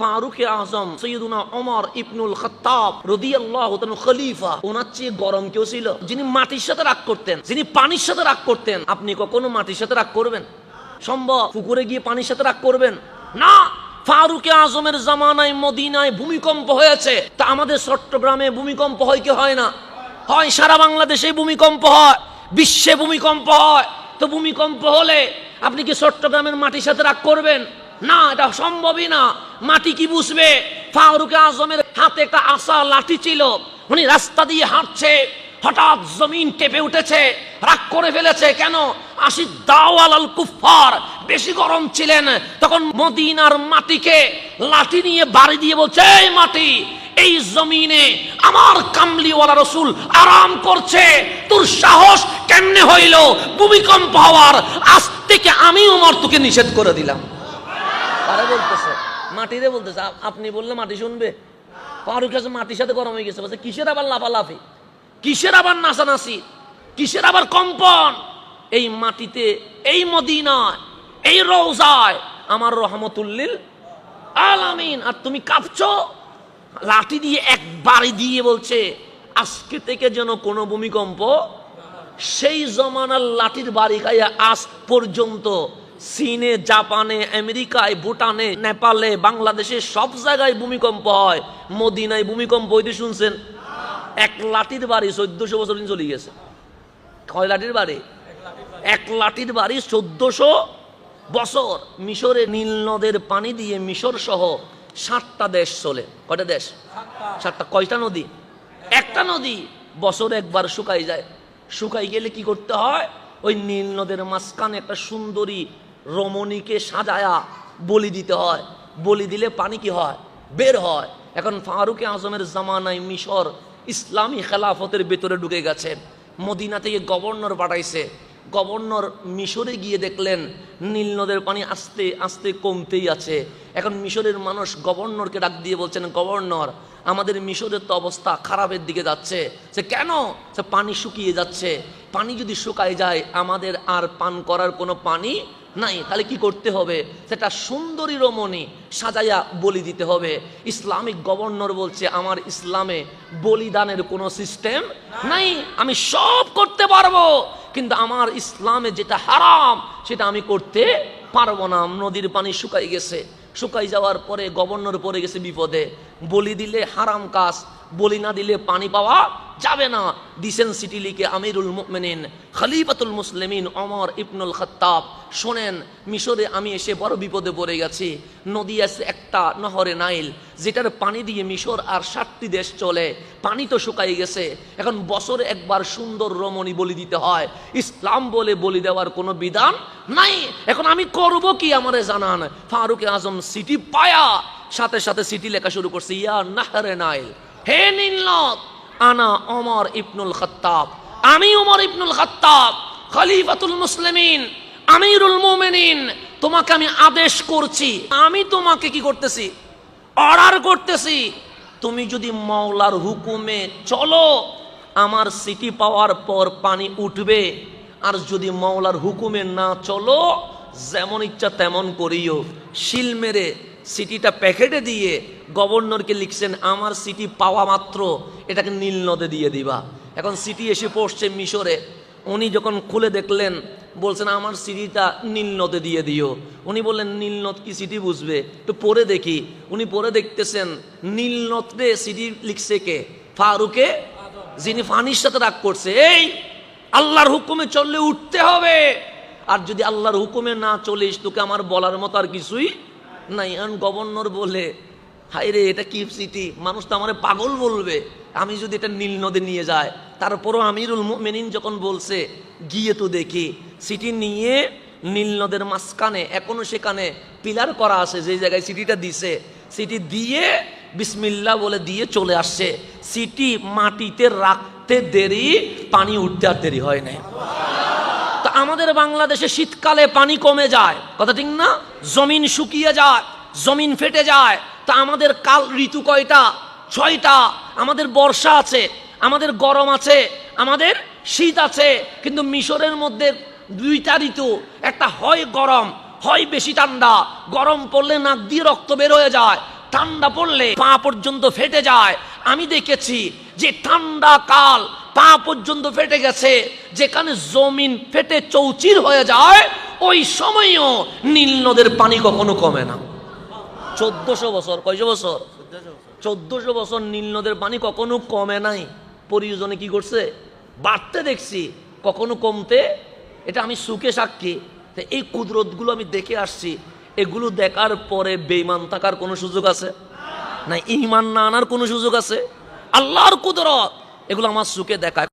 ফারুক আজম, সৈয়দুনা ওমর ইবনুল খত্তাব রদিয়াল্লাহ খলিফা ওনার চেয়ে গরম কেউ ছিল? যিনি মাটির সাথে রাগ করতেন, যিনি পানির সাথে রাগ করতেন, আপনি কখনো মাটির সাথে রাগ করবেন? সম্ভব? পুকুরে গিয়ে পানির সাথে রাগ করবেন? না! ফারুকে আজমের জামানায়, মদিনায় ভূমিকম্প হয়েছে। তা আমাদের চট্টগ্রামে ভূমিকম্প হয় কি হয় না? হয়, সারা বাংলাদেশে ভূমিকম্প হয়, বিশ্বে ভূমিকম্প হয়। তো ভূমিকম্প হলে আপনি কি চট্টগ্রামের মাটির সাথে রাগ করবেন? না, এটা সম্ভবই না। মাটি কি বুঝবে? ফারুক আজমের হাতে একটা আশা লাঠি ছিল। উনি রাস্তা দিয়ে হাঁটছে। হঠাৎ জমিন কেঁপে উঠেছে। রাগ করে ফেলেছে, কেন? আশি দাওয়াল আল কুফার বেশি গরম ছিলেন। তখন মদিনার মাটিকে লাঠি নিয়ে বাড়ি দিয়ে বলছে, এই মাটি, এই জমিনে আমার কামলিওয়ালা রসুল আরাম করছে। তোর সাহস কেমনে হইল? ভূমিকম্প হওয়ার আজ থেকে আমি উমর তোকে নিষেধ করে দিলাম। তারা বলতেছে মাটিরে বলতেছে আপনি বললে মাটি শুনবে? ফারুক কাছে মাটির সাথে গরম হয়ে গেছে, বলছে, কিসের আবার লাফালাফি? কিসের আবার নাচানাচি? কিসের আবার কম্পন? এই মাটিতে, এই মদিনায়, এই রোজায় আমার রহমতুল্লিল আলামিন। আর তুমি কাঁপছো, লাঠি দিয়ে একবারে দিয়ে বলছে, আজকে থেকে যেন কোনো ভূমিকম্প, সেই জমানার লাঠির বাড়ি খাইয়া আজ পর্যন্ত চীনে, জাপানে, আমেরিকায়, ভুটানে, নেপালে, বাংলাদেশে সব জায়গায় ভূমিকম্প হয়। মদিনায় ভূমিকম্প হইতে শুনছেন? এক লাঠির বাড়ি চোদ্দশো বছর দিন চলে গেছে। কয় লাঠির বাড়ি? এক লাঠির বাড়ি চোদ্দশো বছর। মিশরে নীল নদের পানি দিয়ে মিশর সহ সাতটা দেশ চলে। কয়টা দেশ? সাতটা। কয়টা নদী? একটা নদী বছর একবার শুকাই যায়। শুকাই গেলে কি করতে হয়? ওই নীল নদের মাঝখানে একটা সুন্দরী রমণীকে সাজায়া বলি দিতে হয়। বলি দিলে পানি কি হয়? বের হয়। এখন ফারুকে আজমের জামানায় মিশর ইসলামী খেলাফতের ভেতরে ঢুকে গেছে মদিনা থেকে গভর্নর পাঠাইছে। গভর্নর মিশরে গিয়ে দেখলেন নীল নদের পানি আস্তে আস্তে কমতেই আছে। এখন মিশরের মানুষ গভর্নরকে ডাক দিয়ে বলছেন, গভর্নর, আমাদের মিশরের তো অবস্থা খারাপের দিকে যাচ্ছে। সে কেন? সে পানি শুকিয়ে যাচ্ছে। পানি যদি শুকায় যায়, আমাদের আর পান করার কোনো পানি নাই, তাহলে কি করতে হবে? সেটা সুন্দরী রমণী সাজাইয়া বলি দিতে হবে। ইসলামিক গভর্নর বলছে, আমার ইসলামে বলিদানের কোনো সিস্টেম নাই, আমি সব করতে পারব। কিন্তু আমার ইসলামে যেটা হারাম, সেটা আমি করতে পারব না। নদীর পানি শুকাই গেছে। শুকাই যাওয়ার পরে গভর্নর পড়ে গেছে বিপদে। বলি দিলে হারাম কাজ বলি না দিলে পানি পাওয়া যাবে না দিসেন সিটি লিখে আমিরুল মুমিনিন, খলিফাতুল মুসলিমিন অমর ইবনুল খত্তাব। শোনেন, মিশরে আমি এসে বড় বিপদে পড়ে গেছি। নদী আছে একটা, নহরে নাইল, যেটার পানি দিয়ে মিশর আর ষাটটি দেশ চলে। পানি তো শুকাই গেছে। এখন বছরে একবার সুন্দর রমণী বলি দিতে হয়। ইসলাম বলে বলি দেওয়ার কোনো বিধান নাই। এখন আমি করব কি আমারে জানান? ফারুক আজম সিটি পায়া। সাথে সাথে সিটি লেখা শুরু করছে, ইয়া নাহরে নাইল। হে নীলনদ আনা অমর ইবনুল খত্তাব। আমি ওমর ইবনুল খত্তাব, খলিফাতুল মুসলিমিন, আমিরুল মোমেনিন। তোমাকে আমি আদেশ করছি। আমি তোমাকে কি করতেছি? অর্ডার করতেছি। তুমি যদি মাওলার হুকুমে চলো, আমার সিটি পাওয়ার পর পানি উঠবে। আর যদি মাওলার হুকুমে না চলো, যেমন ইচ্ছা তেমন করিও। শিল মেরে সিটিটা প্যাকেটে দিয়ে গভর্নরকে লিখছেন, আমার সিটি পাওয়া মাত্র, এটাকে নীল নদে দিয়ে দিবা। এখন সিটি এসে পড়ছে মিশরে। উনি যখন খুলে দেখলেন, বলছেন, আমার সিটিটা নীল নদে দিয়ে দিও। উনি বললেন, নীল নদ কি সিটি বুঝবে? তো পরে দেখি। উনি পরে দেখতেছেন, নীল নদে সিটি লিখছে কে? ফারুকে, যিনি ফানির সাথে রাগ করছে, এই, আল্লাহর হুকুমে চললে উঠতে হবে। আর যদি আল্লাহর হুকুমে না চলিস, তোকে আমার বলার মতো আর কিছুই নাই এখন গভর্নর বলে হাই রে এটা কি সিটি, মানুষ তো আমার পাগল বলবে। আমি যদি এটা নীল নদে নিয়ে যায় তারপরও আমিরুল মেনিন যখন বলছে, গিয়ে তো দেখি, সিটি নিয়ে নীল নদের মাঝখানে, এখনও সেখানে পিলার করা আছে, যে জায়গায় সিটিটা দিছে, সিটি দিয়ে বিসমিল্লা বলে দিয়ে চলে আসছে। সিটি মাটিতে রাখতে দেরি, পানি উঠতে আর দেরি হয় না আমাদের বাংলাদেশে শীতকালে পানি কমে যায়। কথা ঠিক না? জমিন শুকিয়ে যায়, জমিন ফেটে যায়। তা আমাদের কাল ঋতু কয়টা? ছয়টা। আমাদের বর্ষা আছে, আমাদের গরম আছে, আমাদের শীত আছে। কিন্তু মিশরের মধ্যে দুইটা ঋতু, একটা হয় গরম, হয় বেশি ঠান্ডা। গরম পড়লে নাক দিয়ে রক্ত বের হয়ে যায়, ঠান্ডা পড়লে পা পর্যন্ত ফেটে যায়। আমি দেখেছি যে ঠান্ডা কাল পা পর্যন্ত ফেটে গেছে, যেখানে জমিন ফেটে চৌচির হয়ে যায়, ওই সময়ও নীল নদের পানি কখনো কমে না। চোদ্দশো বছর, কয়শো বছর? চোদ্দশো বছর নীল নদের পানি কখনো কমে নাই। পরিয়োজনে কি করছে বাড়তে দেখছি, কখনো কমতে। এটা আমি সুখে সাক্ষী। এই কুদরতগুলো আমি দেখে আসছি। এগুলো দেখার পরে বেইমান থাকার কোনো সুযোগ আছে? না ইমান না আনার কোনো সুযোগ আছে? আল্লাহর কুদরত। এগুলো আমার সুখে দেখায়।